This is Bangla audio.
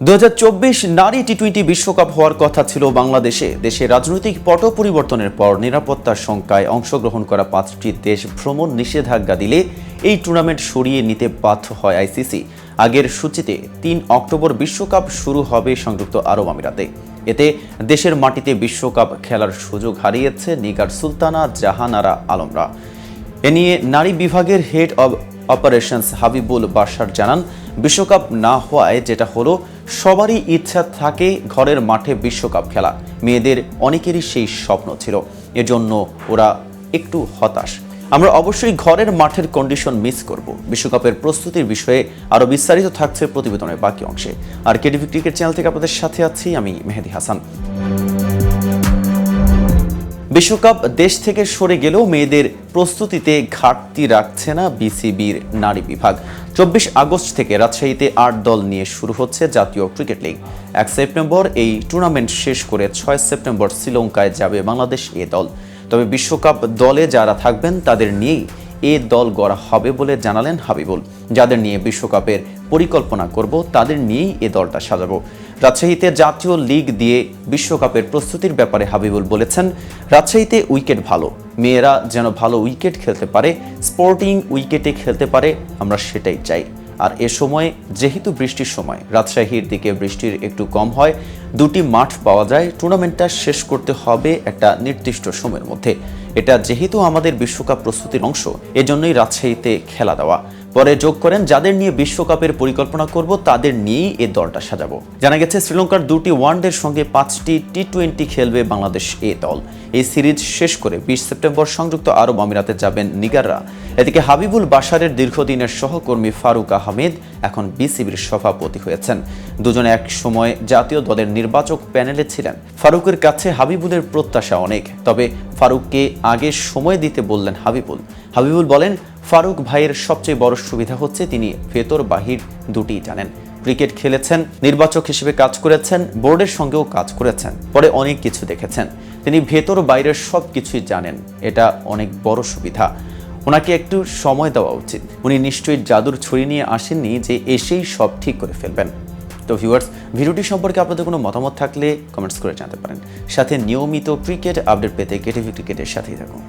দু নারী টি টোয়েন্টি বিশ্বকাপ হওয়ার কথা ছিল বাংলাদেশে। দেশের রাজনৈতিক পট পরিবর্তনের পর নিরাপত্তার শঙ্কায় অংশগ্রহণ করা পাঁচটি দেশ ভ্রমণ নিষেধাজ্ঞা দিলে এই টুর্নামেন্ট সরিয়ে নিতে বাধ্য হয় আইসিসি। আগের সূচিতে তিন অক্টোবর বিশ্বকাপ শুরু হবে সংযুক্ত আরব আমিরাতে। এতে দেশের মাটিতে বিশ্বকাপ খেলার সুযোগ হারিয়েছে নিগার সুলতানা জাহানারা আলমরা। এ নিয়ে নারী বিভাগের head of operations Habibul Bashar জানান, বিশ্বকাপ না হওয়ায় যেটা হলো, সবারই ইচ্ছা থাকে ঘরের মাঠে বিশ্বকাপ খেলা। মেয়েদের অনেকেরই সেই স্বপ্ন ছিল। এজন্য ওরা একটু হতাশ। আমরা অবশ্যই ঘরের মাঠের কন্ডিশন মিস করব। বিশ্বকাপের প্রস্তুতির বিষয়ে আরও বিস্তারিত থাকছে প্রতিবেদনের বাকি অংশে। আর কেটিভি ক্রিকেট চ্যানেল থেকে আপনাদের সাথে আছি আমি মেহেদি হাসান। বিশ্বকাপ দেশ থেকে সরে গেলেও মেয়েদের প্রস্তুতিতে ঘাটতি রাখছে না বিসিবির নারী বিভাগ। চব্বিশ আগস্ট থেকে রাজশাহীতে আট দল নিয়ে শুরু হচ্ছে জাতীয় ক্রিকেট লিগ। এক সেপ্টেম্বর এই টুর্নামেন্ট শেষ করে ছয় সেপ্টেম্বর শ্রীলঙ্কায় যাবে বাংলাদেশ এ দল। তবে বিশ্বকাপ দলে যারা থাকবেন, তাদের নিয়েই এ দল গড়া হবে বলে জানালেন হাবিবুল। যাদের নিয়ে বিশ্বকাপের পরিকল্পনা করব, তাদের নিয়েই এ দলটা সাজাবো। রাজশাহীতে জাতীয় লিগ দিয়ে বিশ্বকাপের প্রস্তুতির ব্যাপারে হাবিবুল বলেছেন, রাজশাহীতে উইকেট ভালো, মেয়েরা যেন ভালো উইকেট খেলতে পারে, স্পোর্টিং উইকেটে খেলতে পারে, আমরা সেটাই চাই। আর এ সময়, যেহেতু বৃষ্টির সময়, রাজশাহীর দিকে বৃষ্টির একটু কম হয়, দুটি মাঠ পাওয়া যায়, টুর্নামেন্টটা শেষ করতে হবে একটা নির্দিষ্ট সময়ের মধ্যে। এটা যেহেতু আমাদের বিশ্বকাপ প্রস্তুতির অংশ, এজন্যই রাজশাহীতে খেলা দেওয়া। পরে যোগ করেন, যাদের নিয়ে বিশ্বকাপের পরিকল্পনা করব, তাদের নিয়েই এ দলটা সাজাবো। জানা গেছে, শ্রীলঙ্কার দুটি ওয়ানডের সঙ্গে পাঁচটি টি টোয়েন্টি খেলবে বাংলাদেশ এ দল। এই সিরিজ শেষ করে বিশ সেপ্টেম্বর সংযুক্ত আরব আমিরাতে যাবেন নিগাররা। এদিকে হাবিবুল বাশারের দীর্ঘদিনের সহকর্মী ফারুক আহমেদ এখন বিসিবির সভাপতি হয়েছেন। দুজনে এক সময় জাতীয় দলের নির্বাচক প্যানেলে ছিলেন। ফারুকের কাছে হাবিবুলের প্রত্যাশা অনেক, তবে ফারুককে আগে সময় দিতে বললেন হাবিবুল। হাবিবুল বলেন ফারুক ভাইয়ের সবচেয়ে বড় সুবিধা হচ্ছে তিনি ভেতর বাহির দুটিই জানেন। ক্রিকেট খেলেছেন, নির্বাচক হিসেবে কাজ করেছেন, বোর্ডের সঙ্গেও কাজ করেছেন, পরে অনেক কিছু দেখেছেন। তিনি ভেতর বাইরের সব কিছুই জানেন, এটা অনেক বড় সুবিধা। ওনাকে একটু সময় দেওয়া উচিত। উনি নিশ্চয়ই জাদুর ছড়ি নিয়ে আসেননি যে এসেই সব ঠিক করে ফেলবেন। তো ভিউয়ার্স, ভিডিওটি সম্পর্কে আপনাদের কোনো মতামত থাকলে কমেন্টস করে জানাতে পারেন। সাথে নিয়মিত ক্রিকেট আপডেট পেতে কেটিভি ক্রিকেটের সাথেই থাকুন।